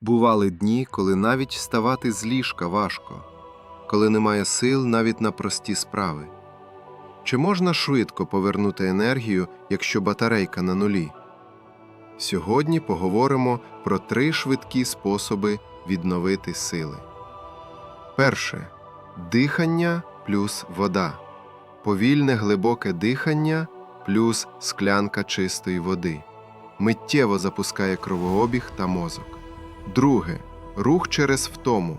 Бували дні, коли навіть вставати з ліжка важко, коли немає сил навіть на прості справи. Чи можна швидко повернути енергію, якщо батарейка на нулі? Сьогодні поговоримо про три швидкі способи відновити сили. Перше дихання плюс вода. Повільне глибоке дихання плюс склянка чистої води. Миттєво запускає кровообіг та мозок. Друге рух через втому.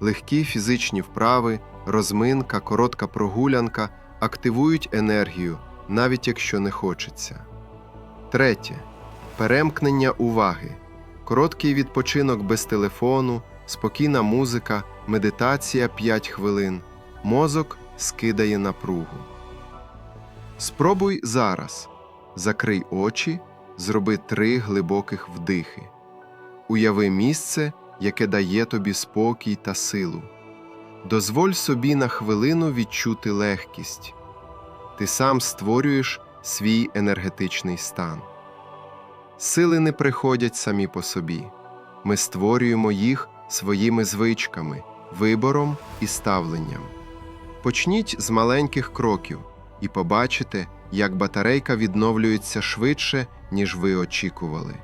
Легкі фізичні вправи, розминка, коротка прогулянка активують енергію, навіть якщо не хочеться. Третє перемкнення уваги. Короткий відпочинок без телефону, спокійна музика, медитація 5 хвилин. Мозок скидає напругу. Спробуй зараз. Закрий очі, зроби три глибоких вдихи. Уяви місце, яке дає тобі спокій та силу. Дозволь собі на хвилину відчути легкість. Ти сам створюєш свій енергетичний стан. Сили не приходять самі по собі. Ми створюємо їх своїми звичками, вибором і ставленням. Почніть з маленьких кроків і побачите, як батарейка відновлюється швидше, ніж ви очікували.